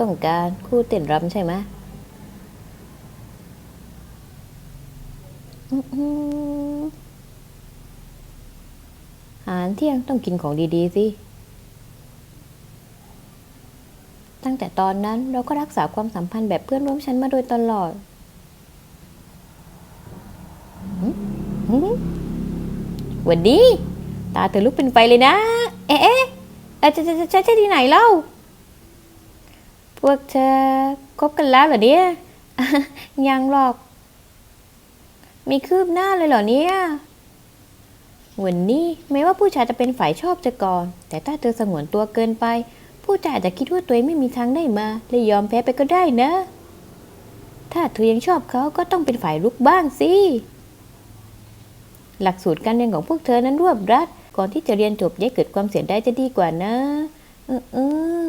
ต้องการคู่เต้นรำใช่ไหมอาหารเที่ยงต้องกินของดีๆสิ ตั้งแต่ตอนนั้นเราก็รักษาความสัมพันธ์แบบเพื่อนร่วมชั้นมาโดยตลอดหึหึหวันดีตาเธอลุกเป็นไฟเลยนะ เอ๊ะเอ๊ะจะจะจะจะจะที่ไหนเล่า วกเธอคบกันแล้วเหรอเนี่ย ยังหรอก มีคืบหน้าเลยเหรอเนี่ยวันนี้แม้ว่าผู้ชายจะเป็นฝ่ายชอบเธอก่อน แต่ถ้าเธอสงวนตัวเกินไป ผู้ชายอาจจะคิดว่าตัวเองไม่มีทางได้มาเลยยอมแพ้ไปก็ได้นะ ถ้าเธอยังชอบเขาก็ต้องเป็นฝ่ายลุกบ้างสิหลักสูตรการเรียนของพวกเธอนั้นรวบรัด ก่อนที่จะเรียนจบย่าเกิดความเสียดายจะดีกว่านะ เออเออ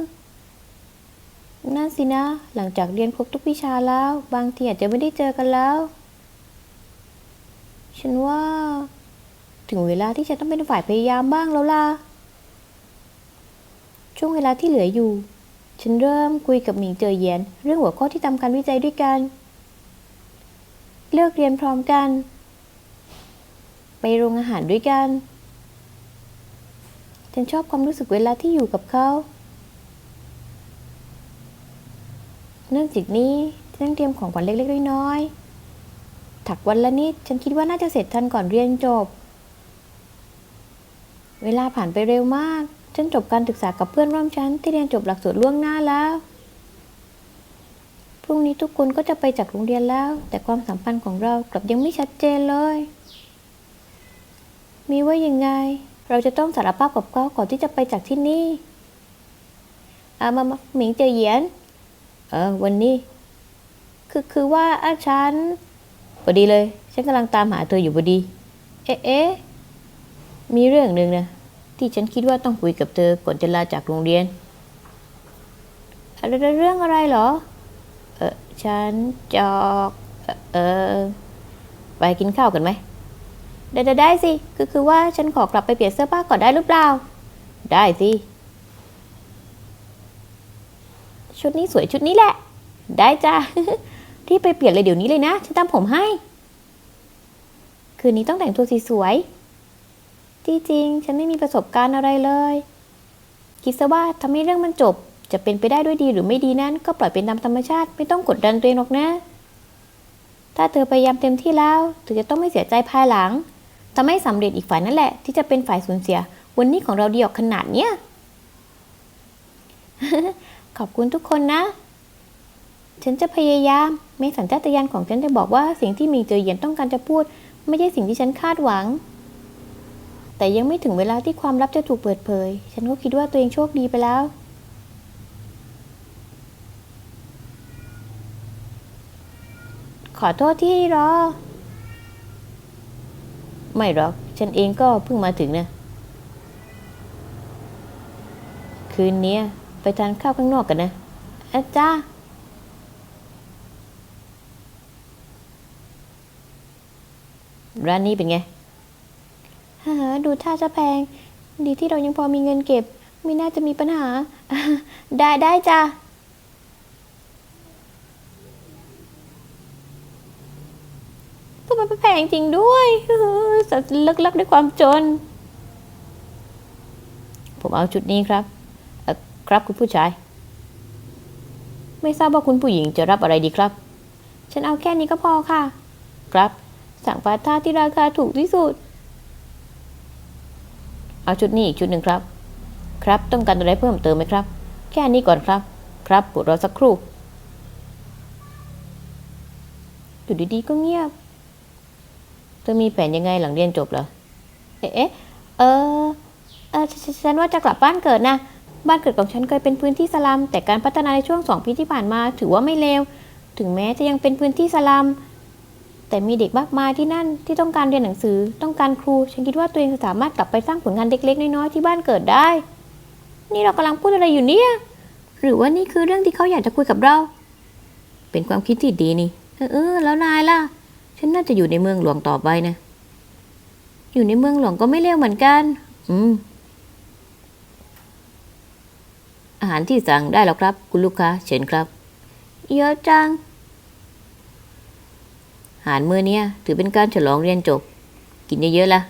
นั่นสินะ หลังจากเรียนครบทุกวิชาแล้ว บางทีอาจจะไม่ได้เจอกันแล้ว ฉันว่า ถึงเวลาที่ฉันต้องเป็นฝ่ายพยายามบ้างแล้วล่ะ ช่วงเวลาที่เหลืออยู่ ฉันเริ่มคุยกับหมิงเจอเยียนเรื่องหัวข้อที่ทำการวิจัยด้วยกัน เลิกเรียนพร้อมกัน ไปโรงอาหารด้วยกัน ฉันชอบความรู้สึกเวลาที่อยู่กับเขา เนื่องจากนี้ฉันต้องเตรียมของขวัญเล็กๆน้อยๆถักวันละนิด ฉันคิดว่าน่าจะเสร็จทันก่อนเรียนจบ เวลาผ่านไปเร็วมาก ฉันจบการศึกษากับเพื่อนร่วมชั้นที่เรียนจบหลักสูตรล่วงหน้าแล้ว พรุ่งนี้ทุกคนก็จะไปจากโรงเรียนแล้ว แต่ความสัมพันธ์ของเรากลับยังไม่ชัดเจนเลย มีว่ายังไง เราจะต้องสารภาพกับเขาก่อนที่จะไปจากที่นี่อามามหมิงเจอเหยียน เออวันนี้ คือคือว่าอาฉันพอดีเลย ฉันกำลังตามหาเธออยู่พอดี เอ๊ะเอ๊ะมีเรื่องหนึ่งนะที่ฉันคิดว่าต้องคุยกับเธอก่อนจะลาจากโรงเรียนอะไรเรื่องอะไรเหรอ เออฉันจอกเออเออไปกินข้าวกันไหมได้ได้ได้สิ คือคือว่าฉันขอกลับไปเปลี่ยนเสื้อผ้าก่อนได้หรือเปล่า ได้สิ ชุดนี้สวยชุดนี้แหละ ได้จ้าที่ไปเปลี่ยนเลยเดี๋ยวนี้เลยนะ ฉันตามผมให้ คืนนี้ต้องแต่งตัวสีสวยที่จริงฉันไม่มีประสบการณ์อะไรเลย คิดซะว่าทำให้เรื่องมันจบ จะเป็นไปได้ด้วยดีหรือไม่ดีนั้น ก็ปล่อยเป็นตามธรรมชาติ ไม่ต้องกดดันตัวเองหรอกนะ ถ้าเธอพยายามเต็มที่แล้วเธอจะต้องไม่เสียใจภายหลังทำให้สำเร็จอีกฝ่ายนั่นแหละ ที่จะเป็นฝ่ายสูญเสีย วันนี้ของเราดีออกขนาดเนี้ย ขอบคุณทุกคนนะ ฉันจะพยายามแม้สัญชาตญาณของฉันจะบอกว่าสิ่งที่มีเจอเย็นต้องการจะพูด ไม่ใช่สิ่งที่ฉันคาดหวัง แต่ยังไม่ถึงเวลาที่ความลับจะถูกเปิดเผย ฉันก็คิดว่าตัวเองโชคดีไปแล้วขอโทษที่รอ ไม่หรอก ฉันเองก็เพิ่งมาถึงนะ คืนนี้ ไปทานข้าวข้างนอกกันนะอาจ้าร้านนี้เป็นไงฮ่าดูท่าจะแพง ดีที่เรายังพอมีเงินเก็บ ไม่น่าจะมีปัญหา ได้ได้จ้ะพวกมันแพงจริงด้วยสัตว์เลิกๆด้วยความจน ผมเอาชุดนี้ครับ ครับคุณผู้ชาย ไม่ทราบว่าคุณผู้หญิงจะรับอะไรดีครับ ฉันเอาแค่นี้ก็พอค่ะ ครับ สั่งปาท่าที่ราคาถูกที่สุด เอาชุดนี้อีกชุดหนึ่งครับ ครับต้องการอะไรเพิ่มเติมไหมครับ แค่นี้ก่อนครับ ครับปวดรอสักครู่อยู่ดีๆก็เงียบ เธอมีแผนยังไงหลังเรียนจบเหรอ เอ๊ะ เออเออฉันว่าจะกลับบ้านเกิดนะ บ้านเกิดของฉันเคยเป็นพื้นที่สลัม แต่การพัฒนาในช่วงสองปีที่ผ่านมาถือว่าไม่เลว ถึงแม้จะยังเป็นพื้นที่สลัม แต่มีเด็กมากมายที่นั่นที่ต้องการเรียนหนังสือ ต้องการครู ฉันคิดว่าตัวเองสามารถกลับไปสร้างผลงานเล็กๆน้อยๆที่บ้านเกิดได้ นี่เรากำลังพูดอะไรอยู่เนี่ย หรือว่านี่คือเรื่องที่เขาอยากจะคุยกับเรา เป็นความคิดที่ดีนี่ เออเออแล้วนายล่ะ ฉันน่าจะอยู่ในเมืองหลวงต่อไปนะ อยู่ในเมืองหลวงก็ไม่เลวเหมือนกัน อืม อาหารที่สั่งได้แล้วครับ คุณลูกค้าเชิญครับ เยอะจัง อาหารมื้อนี้ถือเป็นการฉลองเรียนจบ กินเยอะๆล่ะ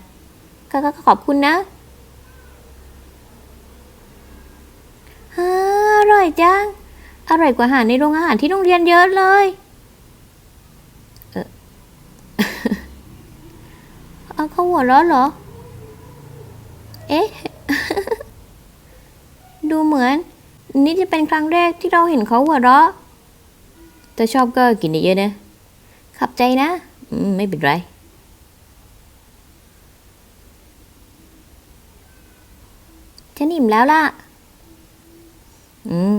ก็ขอบคุณนะอร่อยจัง อร่อยกว่าอาหารในโรงอาหารที่โรงเรียนเยอะเลยเออเอาเขาหัวเราะเหรอ เอ๊ะ ดูเหมือน นี่จะเป็นครั้งแรกที่เราเห็นเขาหัวเราะถ้าชอบก็กินเยอะๆนะ ขับใจนะมไม่เป็นไร ฉันอิ่มแล้วล่ะ อืม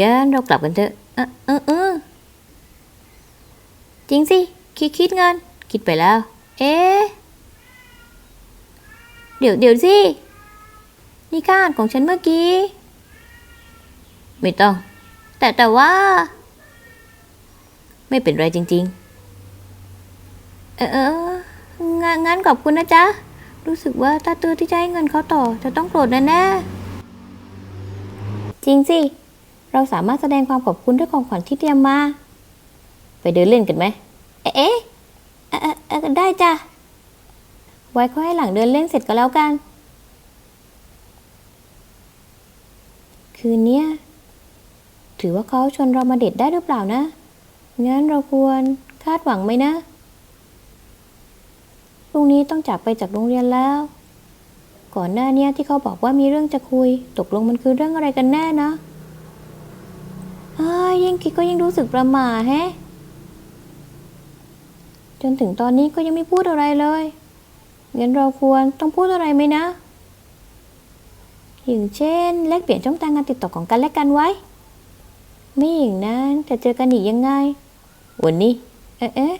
งั้นเรากลับกันเถอะ เออเออเออจริงสิ คิดคิดเงิน คิดไปแล้ว เอ๊ะเดี๋ยวเดี๋ยวสิ นี่คาอาหารของฉันเมื่อกี้ ไม่ต้อง แต่แต่ว่า ไม่เป็นไรจริง ๆ เออเอองานงั้นขอบคุณนะจ๊ะ รู้สึกว่าถ้าตือที่จะให้เงินเขาต่อ จะต้องโกรธแน่ๆจริงสิ เราสามารถแสดงความขอบคุณด้วยของขวัญที่เตรียมมา ไปเดินเล่นกันไหม เอ๊ะเอ๊ะเออได้จ้ะ ไว้ค่อยให้หลังเดินเล่นเสร็จก็แล้วกัน คืนเนี้ย ถือว่าเขาชวนเรามาเดทได้หรือเปล่านะ งั้นเราควรคาดหวังไหมนะ พรุ่งนี้ต้องจากไปจากโรงเรียนแล้ว ก่อนหน้านี้ที่เขาบอกว่ามีเรื่องจะคุย ตกลงมันคือเรื่องอะไรกันแน่นะยยิ่งคิดก็ยิ่งรู้สึกประหม่าแฮะ จนถึงตอนนี้ก็ยังไม่พูดอะไรเลย งั้นเราควรต้องพูดอะไรไหมนะอย่างเช่นแลกเปลี่ยนช่องทางการติดต่อของกันและกันไว้ ไม่อย่างนั้นจะเจอกันอีกยังไง วันนี้ เอ๊ะ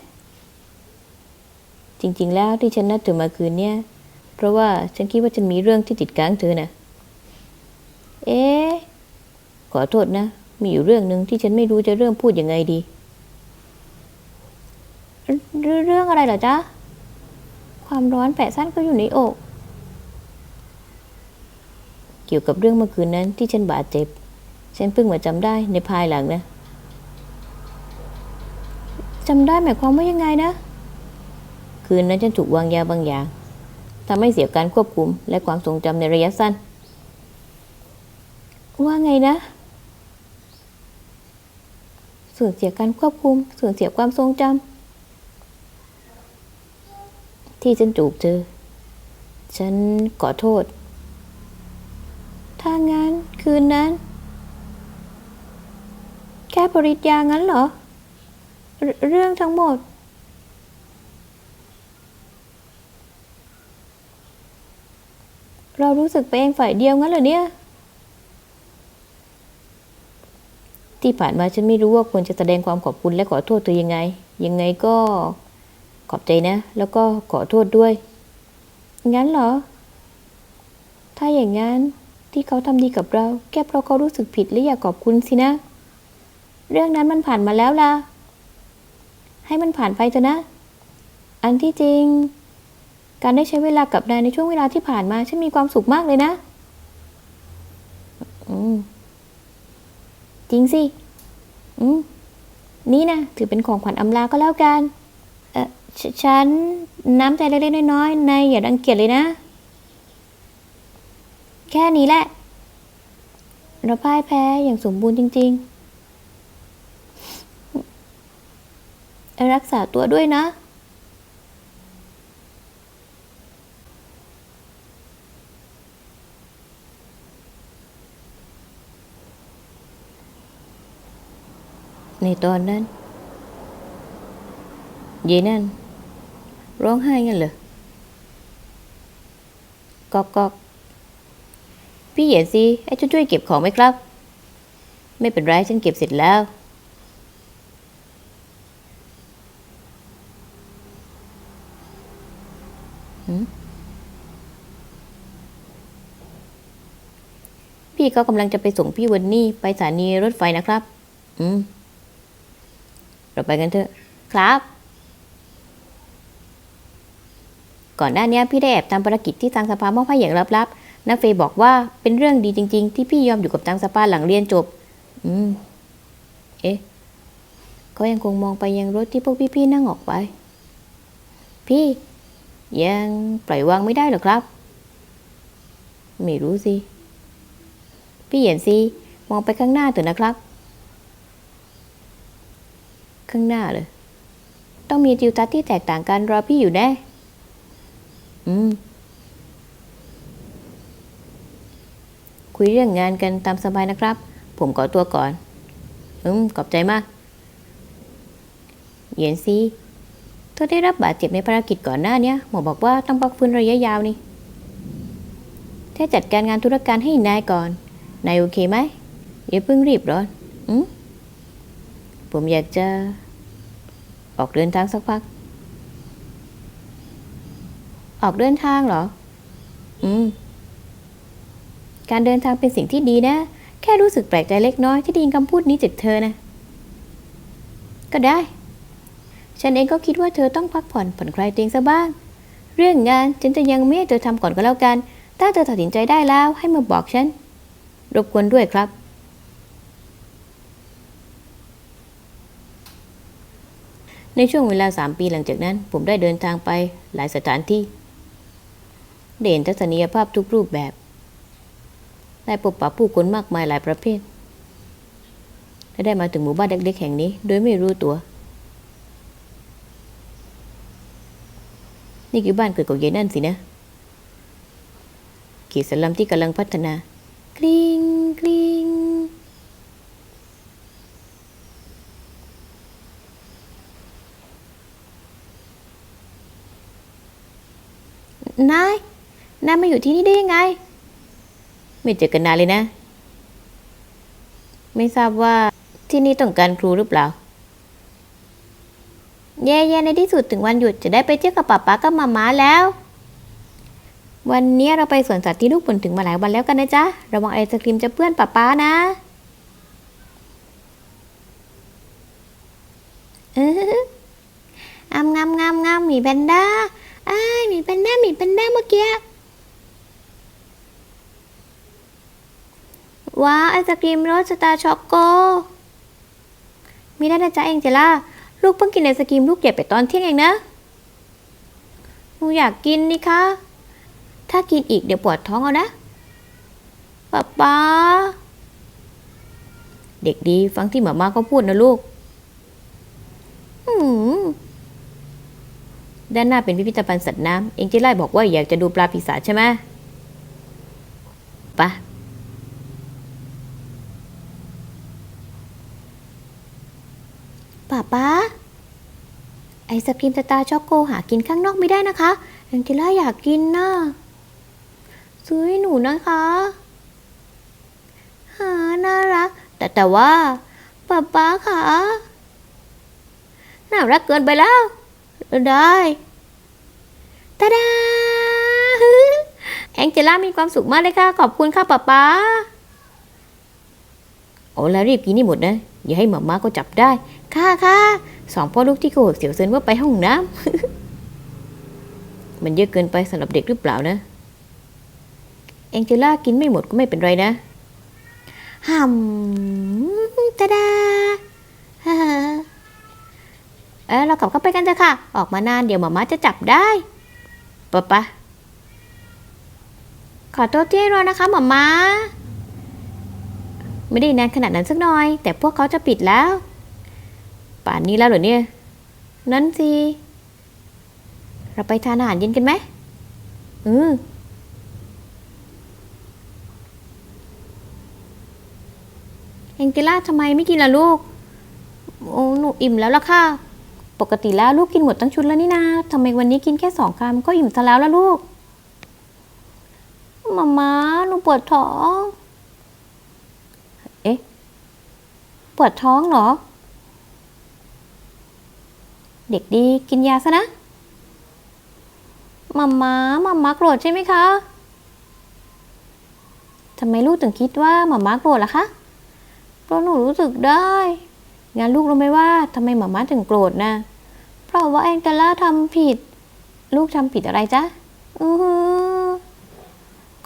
จริงๆ แล้วที่ฉันนัดเธอมาคืนเนี้ยเพราะว่าฉันคิดว่าฉันมีเรื่องที่ติดค้างเธอนะเอ๊ะ ขอโทษนะ มีอยู่เรื่องหนึ่งที่ฉันไม่รู้จะเริ่มพูดยังไงดีเรื่องเรื่องอะไรเหรอจ๊ะ ความร้อนแปะสั้นก็อยู่ในอก เกี่ยวกับเรื่องเมื่อคืนนั้นที่ฉันบาดเจ็บ ฉันเพิ่งมาจำได้ในภายหลังนะจำได้หมายความว่ายังไงนะ คืนนั้นฉันถูกวางยาบางอย่างทำให้เสียการควบคุมและความทรงจำในระยะสั้น ว่าไงนะสูญเสียการควบคุมสูญเสียความทรงจำที่ฉันจูบเธอฉันขอโทษ ถ้างั้นคืนนั้น แค่ปริญญางั้นเหรอเรเรื่องทั้งหมด เรารู้สึกไปเองฝ่ายเดียวงั้นเหรอเนี่ย ที่ผ่านมาฉันไม่รู้ว่าควรจะแสดงความขอบคุณและขอโทษเธอยังไง ยังไงก็ขอบใจนะ แล้วก็ขอโทษด้วย งั้นเหรอ ถ้าอย่างนั้นที่เขาทำดีกับเรา แค่เพราะเขารู้สึกผิดและอยากขอบคุณสินะ เรื่องนั้นมันผ่านมาแล้วล่ะ ให้มันผ่านไปเถอะนะ อันที่จริง การได้ใช้เวลากับนายในช่วงเวลาที่ผ่านมาฉันมีความสุขมากเลยนะ อืม จริงสิ อืม นี่นะถือเป็นของขวัญอำลาก็แล้วกัน เออฉฉันน้ำใจเล็กๆน้อยๆนายอย่ารังเกียจเลยนะ แค่นี้แหละ เราพ่ายแพ้อย่างสมบูรณ์จริง ๆ รักษาตัวด้วยนะ ในตอนนั้นเยายนั่น ร้องไห้งั้นเหรอกอกกอกพี่เหยียดสิให้ช่วยเก็บของไหมครับ ไม่เป็นไรฉันเก็บเสร็จแล้ว พี่เขากำลังจะไปส่งพี่วันนี่ไปสถานีรถไฟนะครับ อืม เราไปกันเถอะ ครับ ก่อนหน้านี้พี่ได้แอบทำภารกิจที่ทางสภามอบให้อย่างลับๆนักเฟยบอกว่าเป็นเรื่องดีจริง ๆ ที่พี่ยอมอยู่กับจางสปาหลังเรียนจบ อืม เอ๊ะเขายังคงมองไปยังรถที่พวกพี่ๆนั่งออกไป พี่ ยังปล่อยวางไม่ได้หรอครับ ไม่รู้สิ พี่เหยียนซีมองไปข้างหน้าเถอะนะครับ ข้างหน้าเลย ต้องมีทิวทัศน์ที่แตกต่างกันรอพี่อยู่แน่ อืม คุยเรื่องงานกันตามสบายนะครับ ผมขอตัวก่อน อืม ขอบใจมาก เหยียนซีเธอได้รับบาดเจ็บในภารกิจก่อนหน้าเนี้ยหมอบอกว่าต้องพักฟื้นระยะยาวนี่แค่จัดการงานธุรการให้นายก่อน นายโอเคไหมอย่าเพิ่งรีบร้อนอืมผมอยากจะออกเดินทางสักพัก ออกเดินทางเหรอ อืม การเดินทางเป็นสิ่งที่ดีนะ แค่รู้สึกแปลกใจเล็กน้อยที่ได้ยินคำพูดนี้จากเธอนะ ก็ได้ ฉันเองก็คิดว่าเธอต้องพักผ่อนผ่อนคลายตัวเองซะบ้าง เรื่องงานฉันจะยังไม่ให้เธอทำก่อนก็แล้วกัน ถ้าเธอตัดสินใจได้แล้วให้มาบอกฉัน รบกวนด้วยครับ ในช่วงเวลาสามปีหลังจากนั้น ผมได้เดินทางไปหลายสถานที่ได้เห็นทัศนียภาพทุกรูปแบบ ได้พบปะผู้คนมากมายหลายประเภท และได้มาถึงหมู่บ้านเล็กๆแห่งนี้ โดยไม่รู้ตัว นี่คือบ้านเกิดของยายนั่นสินะเขตสลัมที่กำลังพัฒนา กริงกริงนายนายมาอยู่ที่นี่ได้ยังไง ไม่เจอกันนานเลยนะ ไม่ทราบว่าที่นี่ต้องการครูหรือเปล่า แย่ๆในที่สุดถึงวันหยุดจะได้ไปเที่ยวกับป๊าป๊ากับมาม่าแล้ว วันนี้เราไปสวนสัตว์ที่ลูกบ่นถึงมาหลายวันแล้วกันนะจ๊ะ ระวังไอศครีมจะเปื้อนป๊าป๊านะ เอออามงามงามงามหมีแพนด้าอ้ายหมีแพนด้าหมีแพนด้าเมื่อกี้ว้าวไอศครีมรสสตาร์ช็อกโก มีได้นะจ๊ะเองเจล่า ลูกเพิ่งกินไอศกรีมลูกใหญ่ไปตอนเที่ยงเองนะ หนูอยากกินนี่คะ ถ้ากินอีกเดี๋ยวปวดท้องเอานะป๊าป๊าเด็กดีฟังที่หมาม่าเขาพูดนะลูกอืมด้านหน้าเป็นพิพิธภัณฑ์สัตว์น้ำเองจะไล่บอกว่าอยากจะดูปลาปีศาจใช่ไหมปะป้าป้าไอศครีมตาร์ช็อกโกหากินข้างนอกไม่ได้นะคะแองเจล่าอยากกินนะ ซื้อให้หนูนะคะหาน่ารัก แต่แต่ว่าป้าป้าค่ะน่ารักเกินไปแล้ว ได้ตาดาแองเจล่ามีความสุขมากเลยค่ะ ขอบคุณค่ะป้าป้าโอ้แล้วรีบกินนี่หมดนะ อย่าให้หมาม่าก็จับได้ ค่ะค่ะสองพ่อลูกที่โกหกเสียวเซินว่าไปห้องน้ำ มันเยอะเกินไปสำหรับเด็กหรือเปล่านะ เองเจล่ากินไม่หมดก็ไม่เป็นไรนะฮัมตาดาฮ่าเออเรากลับเข้าไปกันเถอะค่ะ ออกมานานเดี๋ยวหมาม่าจะจับได้ปะปะขอโทษที่ให้รอนะคะหมาม่าไม่ได้นานขนาดนั้นสักหน่อย แต่พวกเขาจะปิดแล้ว ป่านนี้แล้วเหรอเนี่ย นั่นสิ เราไปทานอาหารเย็นกันไหมอืม แองเจล่าทำไมไม่กินล่ะลูก โอ้หนูอิ่มแล้วล่ะค่ะ ปกติแล้วลูกกินหมดทั้งชุดแล้วนี่นาทำไมวันนี้กินแค่สองคำก็อิ่มซะแล้วล่ะลูกมาม่าหนูปวดท้อง เอ๊ะ ปวดท้องเหรอ เด็กดีกินยาซะนะมาม่ามาม่าโกรธใช่ไหมคะทำไมลูกถึงคิดว่ามาม่าโกรธล่ะคะ เพราะหนูรู้สึกได้ งั้นลูกรู้ไหมว่าทำไมหมาม่าถึงโกรธนะ เพราะว่าแองเจล่าทำผิด ลูกทำผิดอะไรจ๊ะ อือหือ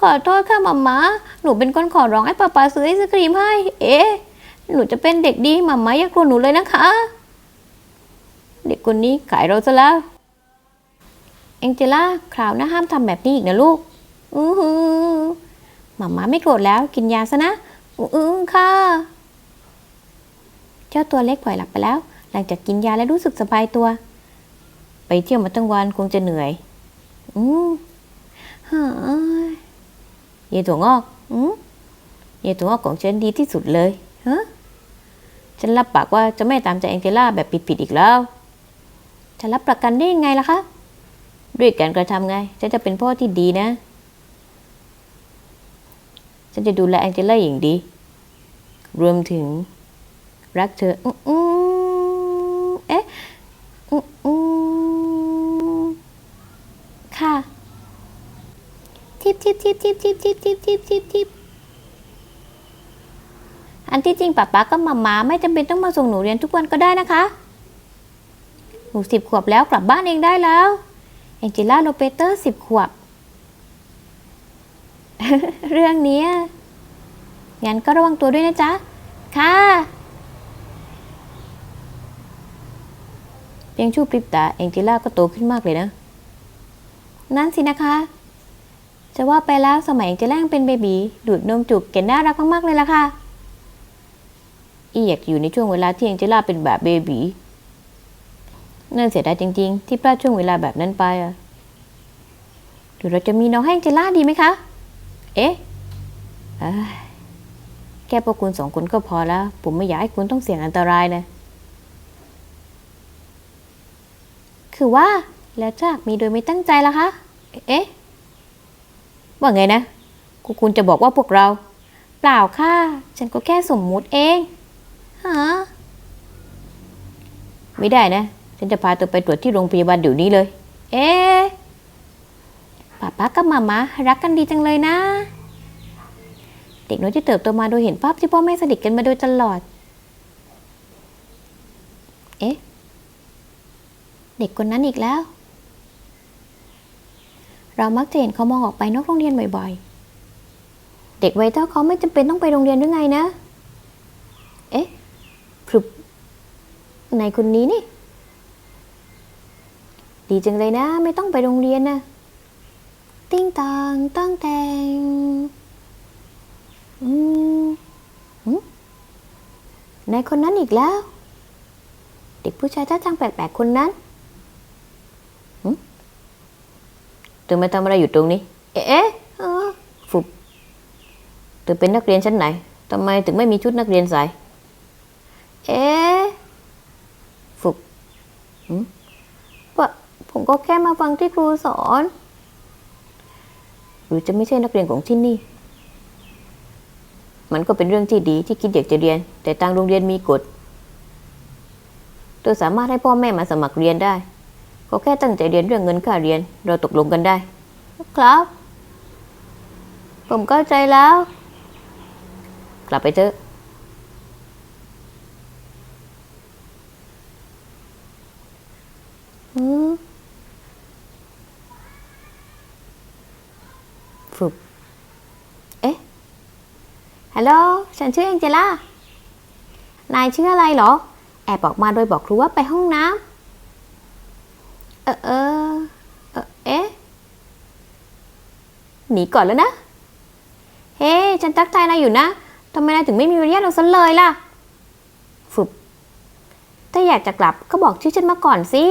ขอโทษค่ะมาม่าหนูเป็นคนขอร้องให้ป๊าป๊าซื้อไอศครีมให้ เอ๊ะ หนูจะเป็นเด็กดีหมาม่าอย่ากลัวหนูเลยนะคะ เด็กคนนี้ขายเราซะแล้วเองเจล่าคราวหน้าห้ามทำแบบนี้อีกนะลูก อือหือมาม่าไม่โกรธแล้วกินยาซะนะ อือค่ะ เจ้าตัวเล็กปล่อยหลับไปแล้ว หลังจากกินยาและรู้สึกสบายตัว ไปเที่ยวมาตั้งวันคงจะเหนื่อย อืมเฮ้ยยายถั่วงอกอืมยายถั่วงอกของฉันดีที่สุดเลยฮะฉันรับปากว่าจะไม่ตามใจแองเจล่าแบบผิดๆอีกแล้ว จะรับประกันได้ยังไงล่ะคะ ด้วยการกระทำไง ฉันจะเป็นพ่อที่ดีนะ ฉันจะดูแลแองเจล่าอย่างดี รวมถึง รักเธออือืมเอ๊ะอือืมค่ะทิปทิปทิปทิปทิปทิปทิปทิปทิปทิปอันที่จริงป๊าป๊ากับมามาไม่จำเป็นต้องมาส่งหนูเรียนทุกวันก็ได้นะคะ หนูสิบขวบแล้วกลับบ้านเองได้แล้วแองเจล่าโลเปเตอร์สิบขวบ เรื่องนี้ยงั้นก็ระวังตัวด้วยนะจ๊ะ ค่ะ พียงชั่วพริบตาแองเจล่าก็โตขึ้นมากเลยนะ นั่นสินะคะ จะว่าไปแล้วสมัยแองเจล่างเป็นเบบีดูดนมจุกเก่งน่ารักมากๆเลยล่ะค่ะ อีอยากอยู่ในช่วงเวลาที่แองเจล่าเป็นแบบเบบีน่าเสียดายจริง ๆ ที่พลาดช่วงเวลาแบบนั้นไปอะหรือเราจะมีน้องให้แองเจล่าดีไหมคะ เอ๊ะเอ้แค่พวกคุณสองคนก็พอแล้ว ผมไม่อยากให้คุณต้องเสี่ยงอันตรายนะ คือว่าแล้วถ้ากมีโดยไม่ตั้งใจล่ะคะ เอ๊ะ ว่าไงนะกูคุณจะบอกว่าพวกเรา เปล่าค่ะ ฉันก็แค่สมมุติเองฮะไม่ได้นะ ฉันจะพาเธอไปตรวจที่โรงพยาบาลเดี๋ยวนี้เลย เอ๊ะป้าป้ากับมาม่ารักกันดีจังเลยนะ เด็กน้อยที่เติบโตมาโดยเห็นภาพที่พ่อแม่สนิทกันมาโดยตลอด เอ๊ะ เด็กคนนั้นอีกแล้ว เรามักจะเห็นเขามองออกไปนอกโรงเรียนบ่อยๆ เด็กวัยเท่าเขาไม่จำเป็นต้องไปโรงเรียนหรือไงนะ เอ๊ะพรึบในคนนี้นี่ ดีจังเลยนะ ไม่ต้องไปโรงเรียนนะติ้งตางตั้งแตงอืมหึในคนนั้นอีกแล้ว เด็กผู้ชายท่าทางแปลกๆคนนั้น เธอมาทำอะไรอยู่ตรงนี้ เอ๊ะฟุบเธอเป็นนักเรียนชั้นไหนทำไมถึงไม่มีชุดนักเรียนใส่เอ๊ะฟุบหืมปะผมก็แค่มาฟังที่ครูสอน หรือจะไม่ใช่นักเรียนของที่นี่ มันก็เป็นเรื่องที่ดีที่คิดอยากจะเรียน แต่ทางโรงเรียนมีกฎเธอสามารถให้พ่อแม่มาสมัครเรียนได้ ก็แค่ตั้งใจเรียนเรื่องเงินค่าเรียน เราตกลงกันได้ ครับ ผมเข้าใจแล้ว กลับไปเถอะอืมฝึกเอ๊ะ ฮัลโหล ฉันชื่อแองเจล่า นายชื่ออะไรเหรอ แอบบอกมาโดยบอกครูว่าไปห้องน้ำเออเออเออเอ๊ะ หนีก่อนแล้วนะ เฮ้ฉันทักทายนายอยู่นะทำไมนายถึงไม่มีมารยาทเราซะเลยล่ะฝึบถ้าอยากจะกลับก็บอกชื่อฉันมาก่อนสิ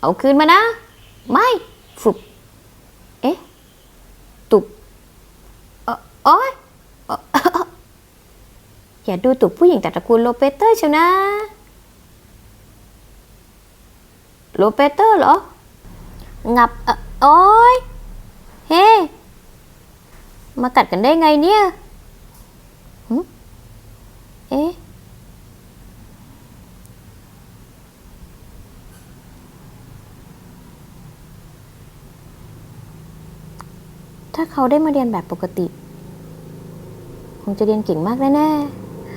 เอาคืนมานะ ไม่ฝึบเอ๊ะ ตุบเออโอ๊ยเอ่ออย่าดูตุบผู้หญิงจากตระกูลโลเปเตอร์เชียวนะ โลเปเตอร์เหรอ งับเอ่อโอ้ยเฮ้ มากัดกันได้ไงเนี่ยหึเอ๊ะถ้าเขาได้มาเรียนแบบปกติ คงจะเรียนเก่งมากแน่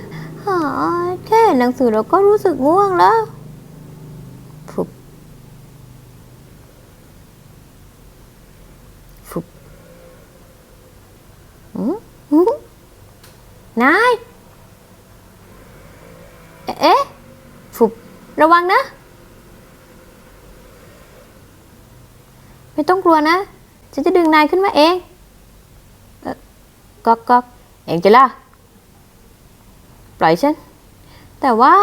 ๆแค่หนังสือเราก็รู้สึกง่วงแล้วฟุบฟุบ นายเอ๊ะเอ๊ะฟุบระวังนะ ไม่ต้องกลัวนะ ฉันจะดึงนายขึ้นมาเองก๊อกก๊อกเองจะล่ะ ปล่อยฉัน แต่ว่า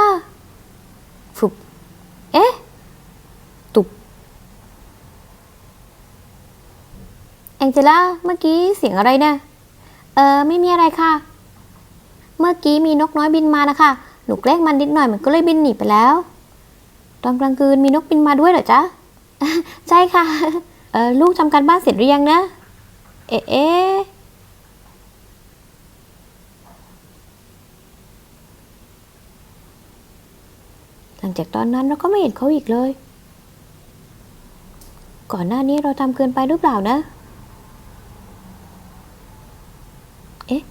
ฟุบเอ๊ะ ตุบแองเจล่า เมื่อกี้เสียงอะไรนะ เออไม่มีอะไรค่ะ เมื่อกี้มีนกน้อยบินมานะคะ หนูแกล้งมันนิดหน่อยมันก็เลยบินหนีไปแล้ว ตอนกลางคืนมีนกบินมาด้วยเหรอจ๊ะ ใช่ค่ะ เออลูกทำการบ้านเสร็จหรือยังนะ เอ๊ะหลังจากตอนนั้นเราก็ไม่เห็นเขาอีกเลย ก่อนหน้านี้เราทำเกินไปหรือเปล่านะ เอ๊ะ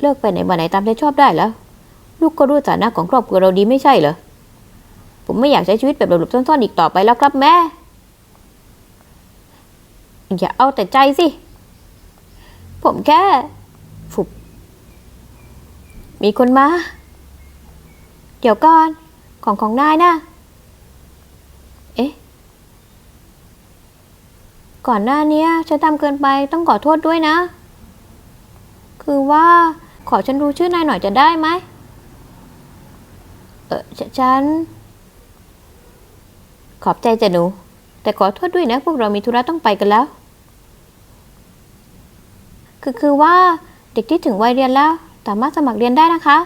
เลิกไปไหนมาไหนตามใจชอบได้แล้วลูกก็รู้ฐานะของครอบครัวเราดีไม่ใช่เหรอ ผมไม่อยากใช้ชีวิตแบบหลบๆซ่อนๆอีกต่อไปแล้วครับแม่ อย่าเอาแต่ใจสิ ผมแค่ฟุบมีคนมา เดี๋ยวก่อน ของของนายนะ เอ๊ะ ก่อนหน้านี้ฉันทำเกินไปต้องขอโทษด้วยนะ คือว่า ขอฉันรู้ชื่อนายหน่อยจะได้ไหม เออฉฉัน ขอบใจจ้ะหนู แต่ขอโทษด้วยนะพวกเรามีธุระต้องไปกันแล้ว คือคือว่าเด็กที่ถึงวัยเรียนแล้ว สามารถสมัครเรียนได้นะคะ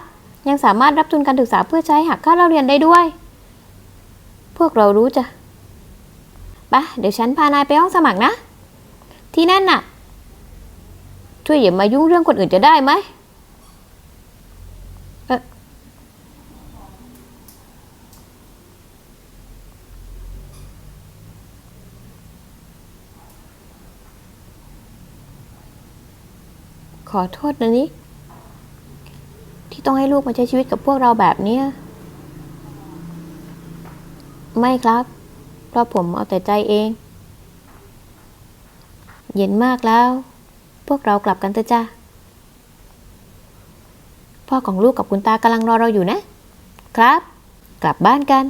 ยังสามารถรับทุนการศึกษาเพื่อใช้หักค่าเล่าเรียนได้ด้วย พวกเรารู้จ้ะไปะเดี๋ยวฉันพานายไปห้องสมัครนะ ที่นั่นน่ะ ช่วยอย่ามายุ่งเรื่องคนอื่นจะได้ไหม อโทษนะนี่ที่ต้องให้ลูกมาใช้ชีวิตกับพวกเราแบบเนี้ไม่ครับ เพราะผมเอาแต่ใจเอง เย็นมากแล้ว พวกเรากลับกันเถอะจ้าพ่อของลูกกับคุณตากำลังรอเราอยู่นะ ครับ กลับบ้านกัน